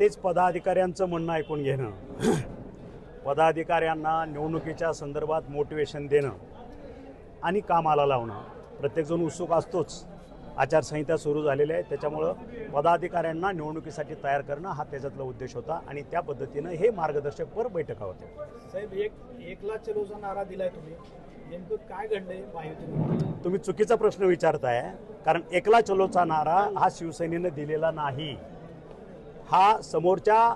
तेच पदाधिकाऱ्यांचं म्हणणं ऐकून घेणं. पदाधिकाऱ्यांना निवडणुकीच्या संदर्भात मोटिवेशन देणं आणि कामाला लावणं. प्रत्येकजण उत्सुक असतोच. आचारसंहिता सुरू झालेली आहे त्याच्यामुळं पदाधिकाऱ्यांना निवडणुकीसाठी तयार करणं हा त्याच्यातला उद्देश होता आणि त्या पद्धतीनं हे मार्गदर्शकपर बैठका होत्या. साहेब एक एकला चलोचा नारा दिलाय तुम्ही. नेमकं काय घडलंय? तुम्ही चुकीचा प्रश्न विचारताय कारण एकला चलोचा नारा हा शिवसेनेनं दिलेला नाही. हा समोरच्या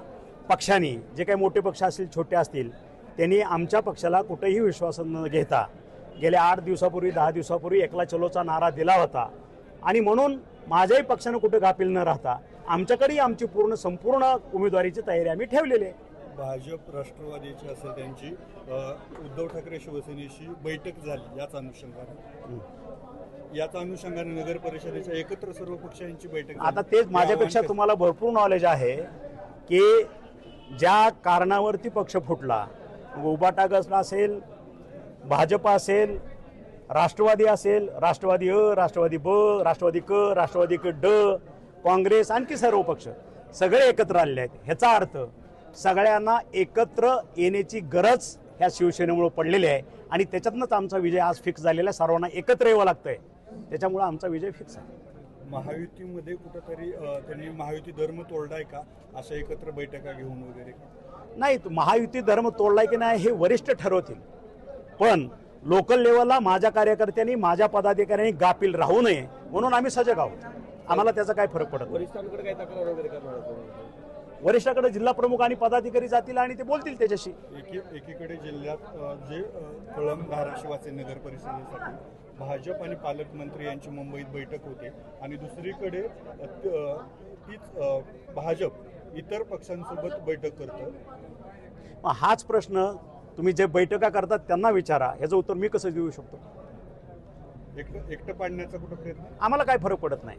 पक्षांनी जे काही मोठे पक्ष असतील छोटे असतील त्यांनी आमच्या पक्षाला कुठेही विश्वास न घेता गेल्या आठ दिवसापूर्वी दहा दिवसापूर्वी एकला चलोचा नारा दिला होता. आणि म्हणून माझ्याही पक्षानं कुठे गाफील न राहता आमच्याकडेही आमची पूर्ण संपूर्ण उमेदवारीची तयारी आम्ही ठेवलेली आहे. भाजप राष्ट्रवादीची असेल त्यांची उद्धव ठाकरे शिवसेनेशी बैठक झाली याच अनुषंगाने. याच अनुषंगाने नगर परिषदेच्या एकत्र सर्व पक्षांची बैठक. आता तेच माझ्यापेक्षा तुम्हाला भरपूर नॉलेज आहे की ज्या कारणावरती पक्ष फुटला उबाटा गसला असेल भाजप असेल राष्ट्रवादी असेल राष्ट्रवादी अ राष्ट्रवादी ब राष्ट्रवादी क राष्ट्रवादी क ड काँग्रेस आणखी सर्व पक्ष सगळे एकत्र आलेले आहेत. ह्याचा अर्थ सगळ्यांना एकत्र येण्याची गरज ह्या शिवसेनेमुळे पडलेली आहे आणि त्याच्यातनंच आमचा विजय आज फिक्स झालेला आहे. सर्वांना एकत्र यावं लागतंय. त्याच्यामुळे आमचा विजय फिक्स आहे. महायुतीमध्ये कुठंतरी त्यांनी महायुती धर्म तोडलाय का? अशा एकत्र बैठका घेऊन वगैरे? नाही तो महायुती धर्म तोडलाय की नाही हे वरिष्ठ ठरवतील. पण लोकल लेवलला माझ्या कार्यकर्त्यांनी माझ्या पदाधिकाऱ्यांनी गापील राहू नये म्हणून आम्ही सजग आहोत. आम्हाला त्याचा काय फरक पडत नाही. वरिष्ठांकडे तक्रार वगैरे जिल्हा प्रमुख आणि पदाधिकारी जातील आणि ते बोलतील त्याच्याशी. एकी एकीकडे जिल्ह्यात जे अ, कळंब धाराशिव असेल नगर परिषदेसाठी भाजप आणि पालकमंत्री यांची मुंबईत बैठक होते. आणि दुसरीकडे तीच भाजप इतर पक्षांसोबत बैठक करतं. मग हाच प्रश्न तुम्ही जे बैठका करतात त्यांना विचारा. ह्याचं उत्तर मी कसं देऊ शकतो? एकटं एकटं पाडण्याचा कुठं प्रयत्न? आम्हाला काय फरक पडत नाही.